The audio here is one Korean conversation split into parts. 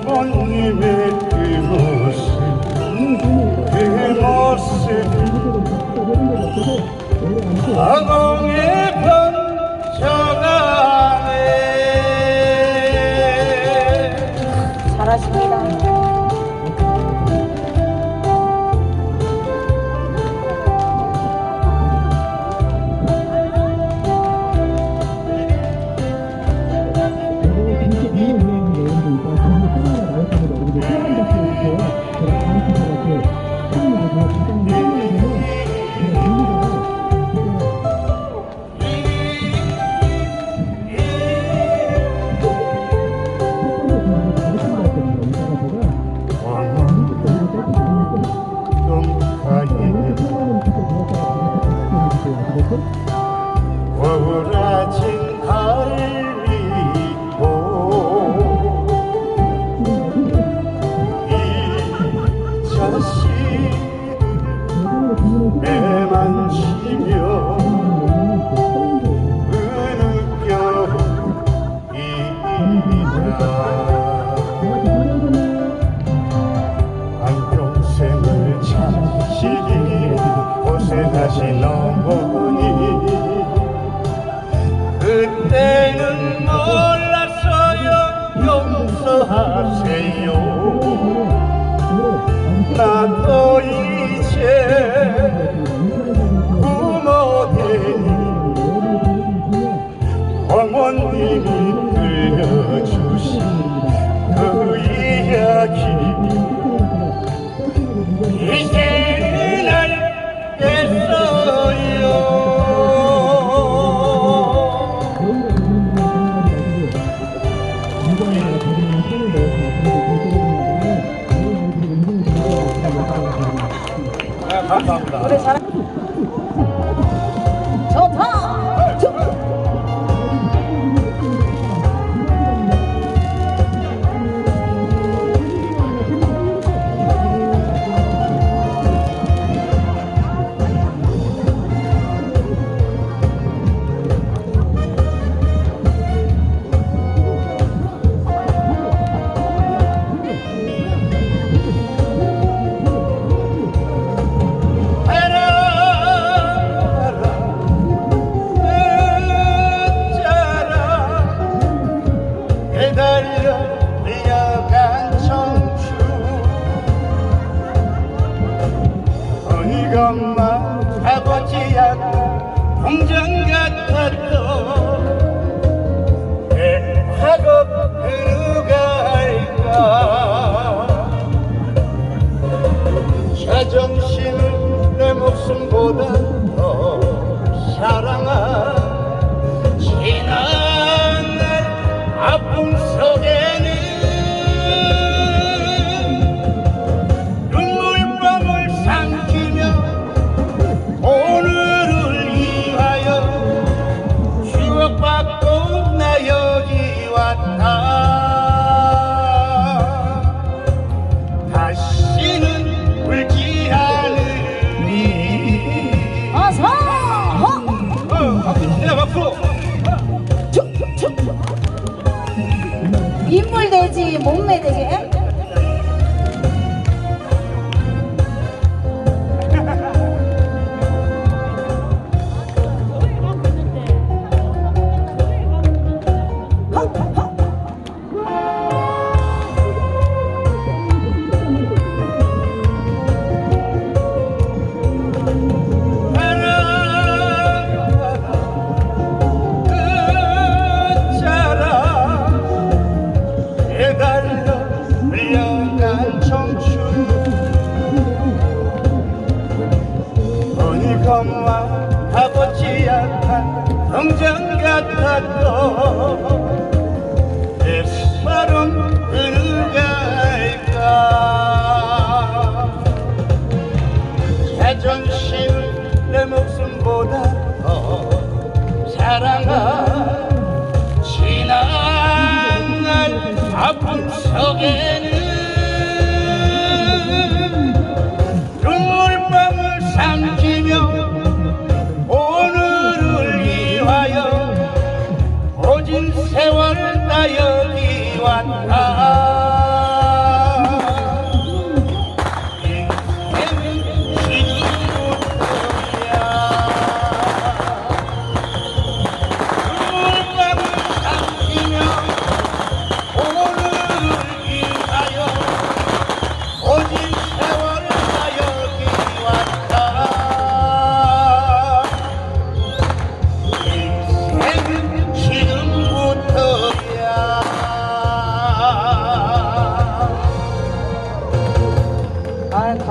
Oh, 다시 넘보니 그때는 몰랐어요. 용서하세요. 감사합니다. 인물 되지 몸매되게. 아버지 한탄 동전 같았고 내 수발은 어느가일까? 자존심 내 목숨보다 더 사랑하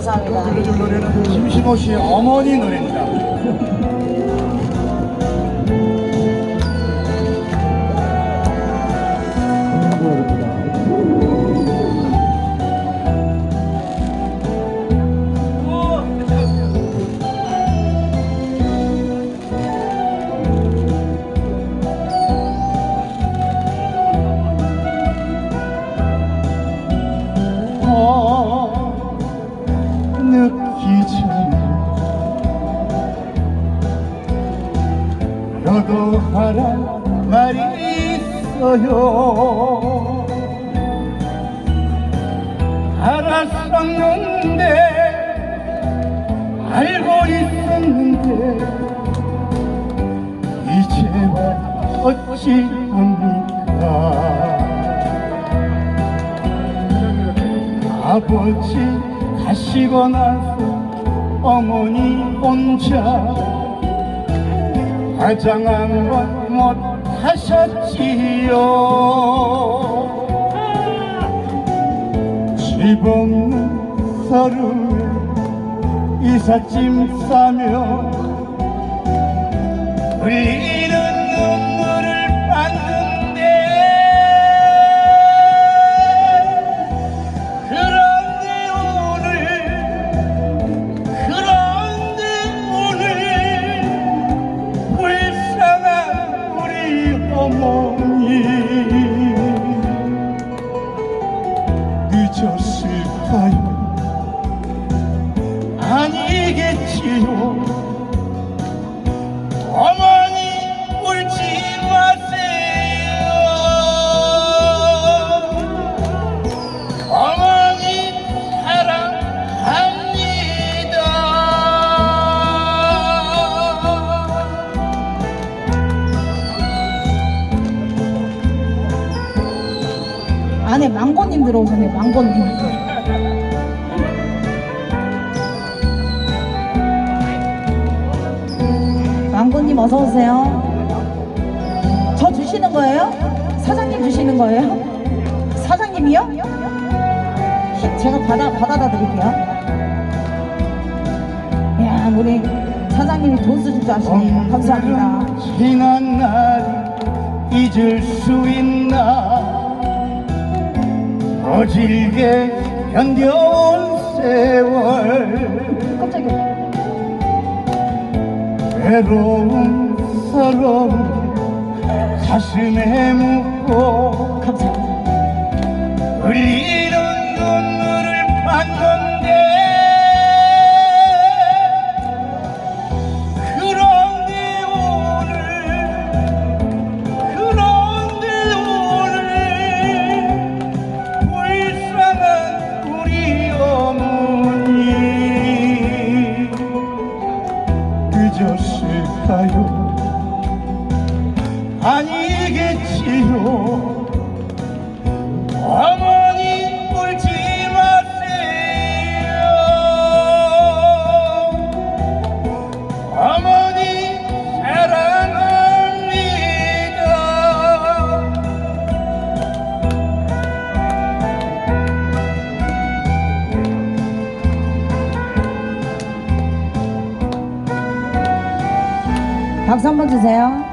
감사합니다. 들려줄 노래는 심심호 씨의 어머니 노래입니다. 전에 너도 하란 말이 있어요 알았었는데 알고 있었는데 이제와 어찌합니까? 아버지 가시고 나서 어머니 혼자 화장 한번 못 하셨지요? 집 없는 서름에 이삿짐 싸며 흘리는 들어오셨네요, 망고님. 망고님 어서 오세요. 저 주시는 거예요? 사장님 주시는 거예요? 사장님이요? 제가 받아, 받아다 드릴게요. 야, 우리 사장님이 돈 쓰실 줄 아시네요. 감사합니다. 지난 날 잊을 수 있나 어질게 견뎌온 세월 깜짝이야. 외로운 서러움 가슴에 묻고. 흘리는 눈물을 봤는데 박수 한 번 주세요.